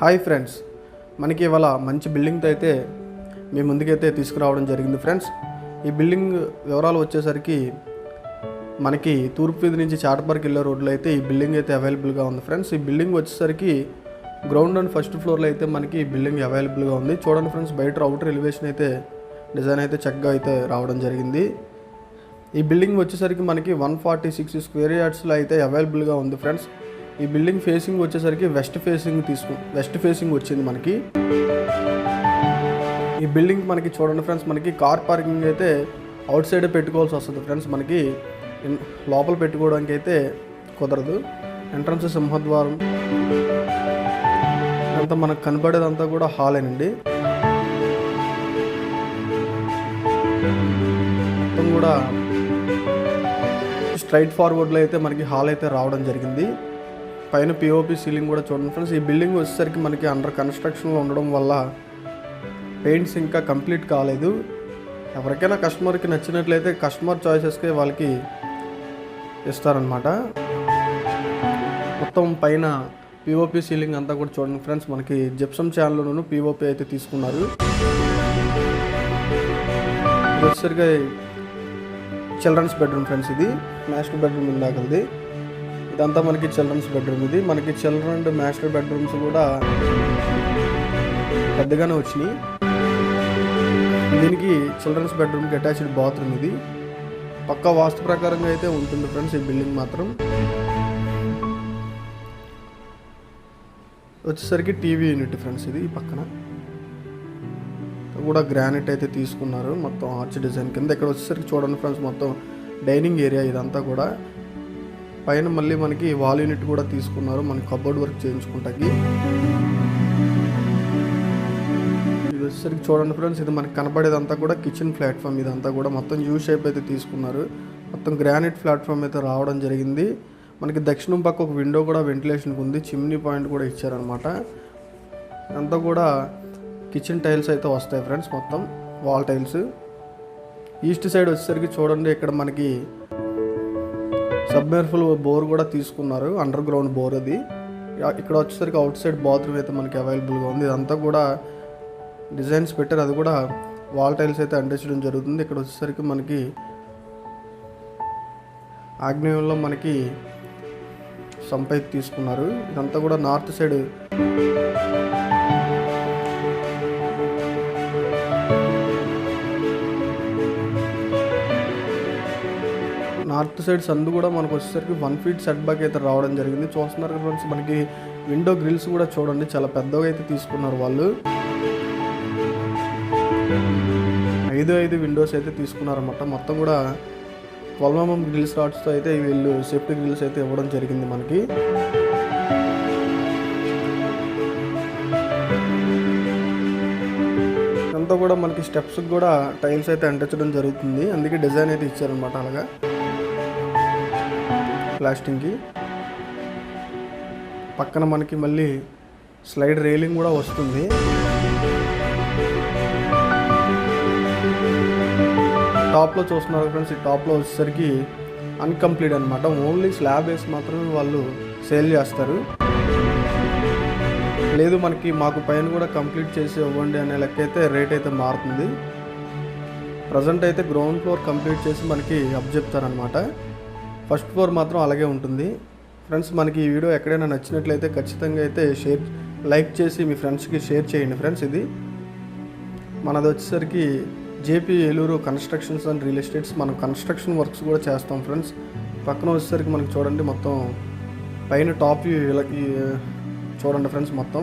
Hi friends మనకి ఇవాళ మంచి బిల్డింగ్తో అయితే మీ ముందుకైతే తీసుకురావడం జరిగింది ఫ్రెండ్స్. ఈ బిల్డింగ్ వివరాలు వచ్చేసరికి మనకి తూర్పు వీధి నుంచి చాటపర్కి వెళ్ళే రోడ్లో అయితే ఈ బిల్డింగ్ అయితే అవైలబుల్గా ఉంది ఫ్రెండ్స్. ఈ బిల్డింగ్ వచ్చేసరికి గ్రౌండ్ అండ్ ఫస్ట్ ఫ్లోర్లో అయితే మనకి ఈ బిల్డింగ్ అవైలబుల్గా ఉంది. చూడండి ఫ్రెండ్స్ బయట అవుటర్ ఎలివేషన్ అయితే డిజైన్ అయితే చక్కగా అయితే రావడం జరిగింది. ఈ బిల్డింగ్ వచ్చేసరికి మనకి వన్ ఫార్టీ సిక్స్ స్క్వేర్ యార్డ్స్లో అయితే అవైలబుల్గా ఉంది ఫ్రెండ్స్. ఈ బిల్డింగ్ ఫేసింగ్ వచ్చేసరికి వెస్ట్ ఫేసింగ్ తీసుకు వెస్ట్ ఫేసింగ్ వచ్చింది మనకి. ఈ బిల్డింగ్ మనకి చూడండి ఫ్రెండ్స్ మనకి కార్ పార్కింగ్ అయితే అవుట్ సైడే పెట్టుకోవాల్సి వస్తుంది ఫ్రెండ్స్ మనకి లోపల పెట్టుకోవడానికి అయితే కుదరదు. ఎంట్రన్స్ సింహద్వారం. అంతా మనకు కనబడేదంతా కూడా హాలేనండి మొత్తం కూడా స్ట్రైట్ ఫార్వర్డ్లో అయితే మనకి హాల్ అయితే రావడం జరిగింది. పైన పిఓపి సీలింగ్ కూడా చూడండి ఫ్రెండ్స్ ఈ బిల్డింగ్ వచ్చేసరికి మనకి అండర్ కన్స్ట్రక్షన్లో ఉండడం వల్ల పెయింట్స్ ఇంకా కంప్లీట్ కాలేదు. ఎవరికైనా కస్టమర్కి నచ్చినట్లయితే కస్టమర్ చాయిసెస్కే వాళ్ళకి ఇస్తారనమాట మొత్తం పైన పిఓపి సీలింగ్ అంతా కూడా చూడండి ఫ్రెండ్స్ మనకి జిప్సమ్ ఛానల్లోనూ పిఓపి అయితే తీసుకున్నారు. ఇది వచ్చేసరికి చిల్డ్రన్స్ బెడ్రూమ్ ఫ్రెండ్స్ ఇది. మాస్టర్ బెడ్రూమ్ ఇందాకది ఇదంతా మనకి చిల్డ్రన్స్ బెడ్రూమ్ ఇది. మనకి చిల్డ్రన్ అండ్ మాస్టర్ బెడ్రూమ్స్ కూడా పెద్దగానే వచ్చినాయి. దీనికి చిల్డ్రన్స్ బెడ్రూమ్కి అటాచ్డ్ బాత్రూమ్ ఇది. పక్కా వాస్తు ప్రకారంగా అయితే ఉంటుంది ఫ్రెండ్స్ ఈ బిల్డింగ్ మాత్రం. వచ్చేసరికి టీవీ యూనిట్ ఫ్రెండ్స్ ఇది ఈ పక్కన. కూడా గ్రానైట్ అయితే తీసుకున్నారు. మొత్తం ఆర్చ్ డిజైన్ కింద. ఇక్కడ వచ్చేసరికి చూడండి ఫ్రెండ్స్ మొత్తం డైనింగ్ ఏరియా ఇదంతా కూడా. పైన మళ్ళీ మనకి వాల్ యూనిట్ కూడా తీసుకున్నారు. మన కబోర్డ్ వర్క్ చేయించుకుంటాకి. ఇది వచ్చేసరికి చూడండి ఫ్రెండ్స్ ఇది మనకి కనబడేదంతా కూడా కిచెన్ ప్లాట్ఫామ్ ఇదంతా కూడా మొత్తం యూ షేప్ అయితే తీసుకున్నారు. మొత్తం గ్రానైట్ ప్లాట్ఫామ్ అయితే రావడం జరిగింది. మనకి దక్షిణం పక్క ఒక విండో కూడా వెంటిలేషన్కి ఉంది. చిమ్నీ పాయింట్ కూడా ఇచ్చారనమాట అంతా కూడా కిచెన్ టైల్స్ అయితే వస్తాయి ఫ్రెండ్స్ మొత్తం వాల్ టైల్స్ ఈస్ట్ సైడ్ వచ్చేసరికి చూడండి ఇక్కడ మనకి సబ్మెర్ఫుల్ బోర్ కూడా తీసుకున్నారు అండర్ గ్రౌండ్ బోర్ అది. ఇక్కడ వచ్చేసరికి అవుట్ సైడ్ బాత్రూమ్ అయితే మనకి అవైలబుల్గా ఉంది. ఇదంతా కూడా డిజైన్స్ పెట్టారు. అది కూడా వాల్ టైల్స్ అయితే అంటించడం జరుగుతుంది. ఇక్కడ వచ్చేసరికి మనకి ఆగ్నేయంలో మనకి సంప తీసుకున్నారు. ఇదంతా కూడా నార్త్ సైడ్ నార్త్ సైడ్ సందు కూడా మనకు వచ్చేసరికి వన్ ఫీట్ సెట్ బ్యాక్ అయితే రావడం జరిగింది. చూస్తున్నారు కదా ఫ్రెండ్స్ మనకి విండో గ్రిల్స్ కూడా చూడండి చాలా పెద్దగా అయితే తీసుకున్నారు వాళ్ళు. ఐదు ఐదు విండోస్ అయితే తీసుకున్నారన్నమాట. మొత్తం కూడా ట్వెల్వ్ ఎంఎం గ్రిల్స్ రాడ్స్తో అయితే వీళ్ళు సేఫ్టీ గ్రిల్స్ అయితే ఇవ్వడం జరిగింది మనకి. అంతా కూడా మనకి స్టెప్స్ కూడా టైల్స్ అయితే అంటించడం జరుగుతుంది. అందుకే డిజైన్ అయితే ఇచ్చారనమాట అలాగా. ప్లాస్టింగ్కి. పక్కన మనకి మళ్ళీ స్లైడ్ రైలింగ్ కూడా వస్తుంది. టాప్లో చూస్తున్నారు ఫ్రెండ్స్ ఈ టాప్లో వచ్చేసరికి అన్కంప్లీట్ అనమాట ఓన్లీ స్లాబ్ వేసి మాత్రమే వాళ్ళు సేల్ చేస్తారు. లేదు మనకి మాకు పైన కూడా కంప్లీట్ చేసి ఇవ్వండి అనే లెక్క అయితే రేట్ అయితే మారుతుంది. ప్రజెంట్ అయితే గ్రౌండ్ ఫ్లోర్ కంప్లీట్ చేసి మనకి అప్ చెప్తారనమాట ఫస్ట్ ఫ్లోర్ మాత్రం అలాగే ఉంటుంది. ఫ్రెండ్స్ మనకి ఈ వీడియో ఎక్కడైనా నచ్చినట్లయితే ఖచ్చితంగా అయితే షేర్ లైక్ చేసి మీ ఫ్రెండ్స్కి షేర్ చేయండి ఫ్రెండ్స్ ఇది. మనది వచ్చేసరికి JP Eluru constructions and real estates. మనం కన్స్ట్రక్షన్ వర్క్స్ కూడా చేస్తాం ఫ్రెండ్స్. పక్కన వచ్చేసరికి మనకి చూడండి మొత్తం పైన టాప్ చూడండి ఫ్రెండ్స్ మొత్తం.